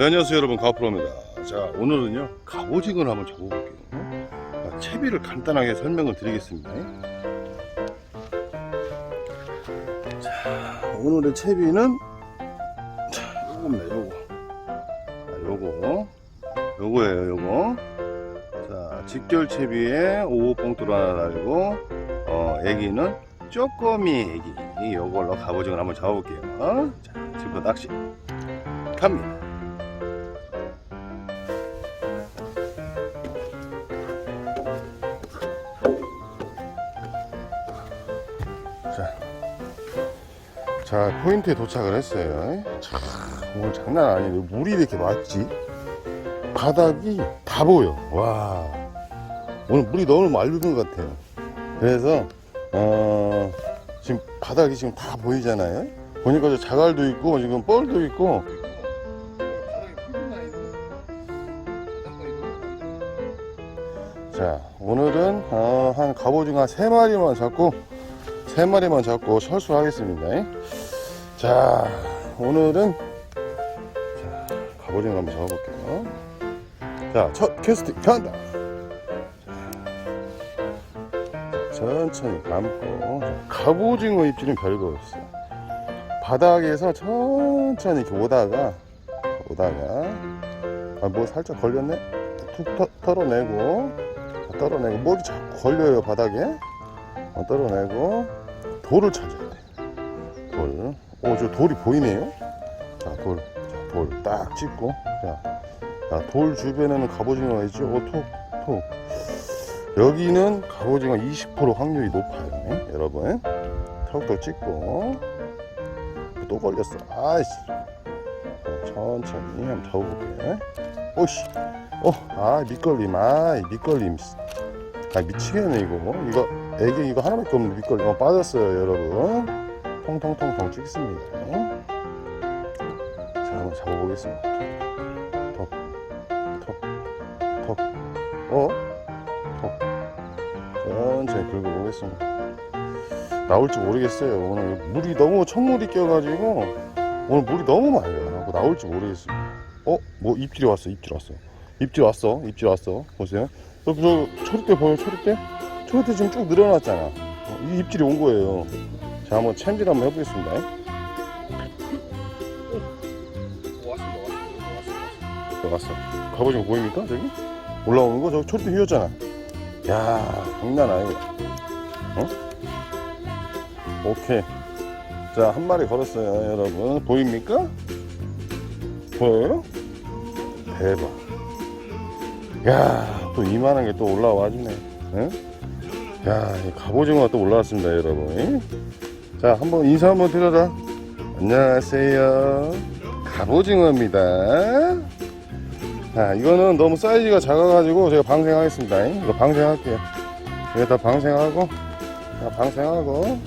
네, 안녕하세요 여러분. 가프로입니다. 자 오늘은요 갑오징어를 한번 잡아볼게요. 자, 채비를 간단하게 설명을 드리겠습니다. 자 오늘의 채비는 자 요겁니다 요거. 자, 요거. 요거예요 요거. 자 직결 채비에 오봉투를 하나 달고 어 애기는 쪼꼬미 애기. 요걸로 갑오징어를 한번 잡아볼게요. 자 지금부터 낚시. 갑니다 자 포인트에 도착을 했어요. 참 오늘 장난 아니에요. 물이 이렇게 많지? 바닥이 다 보여. 와 오늘 물이 너무 맑은 것 같아요. 그래서 어, 지금 바닥이 지금 다 보이잖아요. 보니까 저 자갈도 있고 지금 뻘도 있고. 자 오늘은 어, 한 갑오징어 세 마리만 잡고 세 마리만 잡고 철수하겠습니다. 자, 오늘은 자, 갑오징어 한번 잡아볼게요. 자, 첫 캐스팅 간다. 자, 천천히 감고 자, 갑오징어 입질은 별거 없어요. 바닥에서 천천히 이렇게 오다가 오다가 아, 뭐 살짝 걸렸네. 툭 터, 털어내고 자, 떨어내고 뭐이 자꾸 걸려요 바닥에. 어, 떨어내고 돌을 찾아야 돼. 돌. 오, 저 돌이 보이네요. 자, 돌. 자, 돌 딱 찍고. 자, 자, 돌 주변에는 갑오징어가 있죠. 오, 톡, 톡. 여기는 갑오징어 20% 확률이 높아요. 네? 여러분. 턱도 찍고. 또 걸렸어. 아이씨. 자, 천천히 한번 잡아볼게요. 오씨. 어, 아, 밑걸림. 아, 밑걸림. 아, 미치겠네, 이거. 이거, 애기 이거 하나밖에 없는 밑걸림. 어, 빠졌어요, 여러분. 통통통통 찍습니다. 자, 한번 잡아보겠습니다. 톡, 톡, 톡, 어? 톡. 천천히 긁어보겠습니다. 나올지 모르겠어요. 오늘 물이 너무 천물이 껴가지고 오늘 물이 너무 맑아요. 나올지 모르겠습니다. 어? 뭐 입질이 왔어, 입질 왔어. 입질 왔어, 입질 왔어. 보세요. 저, 저 초리대 보여, 초리대? 초리대 지금 쭉 늘어났잖아. 어, 이 입질이 온 거예요. 자, 한번 챔질 한번 해보겠습니다. 들어갔어. 가보시면 보입니까? 저기? 올라오는 거? 저기 초리대 휘었잖아. 야 장난 아니고. 어? 오케이. 자, 한 마리 걸었어요, 여러분. 보입니까? 보여요? 대박. 야, 또 이만한 게 또 올라와 주네. 응? 야, 이 갑오징어가 또 올라왔습니다, 여러분. 자, 한번 인사 한번 드려라. 안녕하세요. 갑오징어입니다. 자, 이거는 너무 사이즈가 작아가지고 제가 방생하겠습니다. 이거 방생할게요. 여기다 방생하고, 자, 방생하고,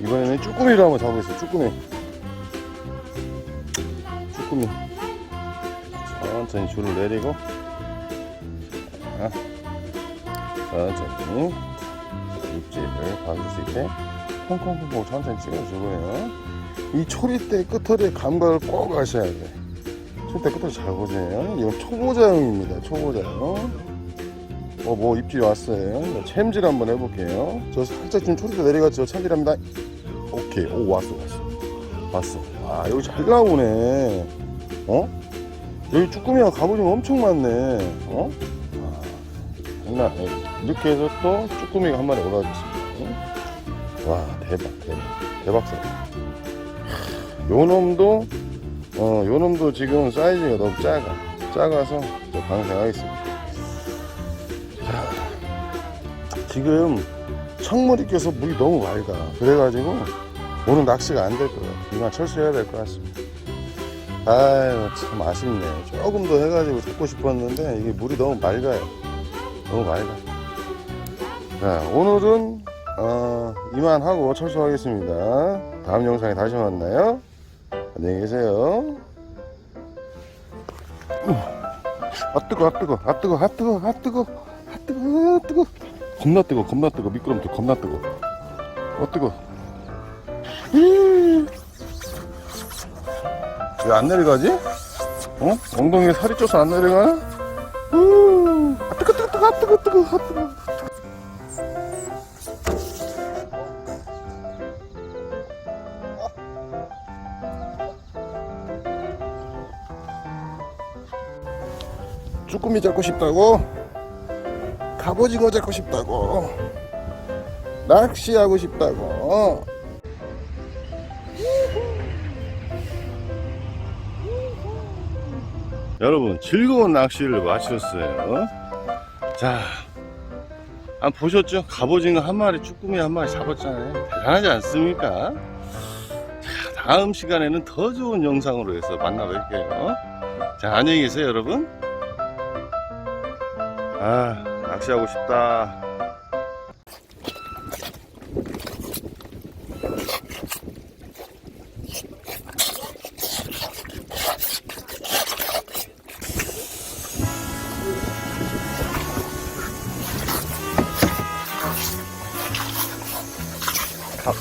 이번에는 쭈꾸미를 한번 잡아보겠습니다. 쭈꾸미. 쭈꾸미. 천천히 줄을 내리고, 자, 천천히 입질을 받을 수 있게 콩콩콩콩 천천히 찍어주고요. 이 초리대 끝털의 감각을 꼭 아셔야 돼. 초리대 끝을 잘 보세요. 이건 초보자용입니다. 초보자용. 어, 뭐 입질 왔어요. 자, 챔질 한번 해볼게요. 저 살짝 지금 초리대 내려갔죠. 챔질합니다. 오케이. 오, 왔어, 왔어. 왔어. 아, 여기 잘 나오네. 어? 여기 쭈꾸미가 갑오징어 엄청 많네. 어? 장난. 이렇게 해서 또 쭈꾸미가 한 마리 올라왔습니다. 와 대박 대박 대박 사건. 요 놈도 어, 요 놈도 지금 사이즈가 너무 작아. 작아서 저 방생하겠습니다. 자, 지금 청물이 껴서 물이 너무 맑아. 그래가지고 오늘 낚시가 안 될 거예요. 이만 철수해야 될 것 같습니다. 아유 참 아쉽네. 조금 더 해가지고 잡고 싶었는데 이게 물이 너무 맑아요. 너무 맑아. 자, 오늘은 어, 이만하고 철수하겠습니다. 다음 영상에 다시 만나요. 안녕히 계세요. 아 뜨거, 아 뜨거, 아 뜨거, 아 뜨거, 아 뜨거, 아 뜨거, 아 뜨거. 겁나 뜨거, 겁나 뜨거, 미끄럼틀 겁나 뜨거. 아 뜨거. 왜 안 내려가지? 어? 엉덩이에 살이 쪄서 안 내려가나? 우, 아, 뜨거, 뜨거, 뜨거, 뜨거, 뜨거, 뜨거, 뜨거. 쭈꾸미 잡고 싶다고? 갑오징어 잡고 싶다고? 낚시하고 싶다고? 여러분 즐거운 낚시를 마쳤어요. 자, 안 보셨죠? 갑오징어 한 마리, 쭈꾸미 한 마리 잡았잖아요. 대단하지 않습니까? 자, 다음 시간에는 더 좋은 영상으로 해서 만나뵐게요. 자, 안녕히 계세요, 여러분. 아, 낚시하고 싶다. 밥.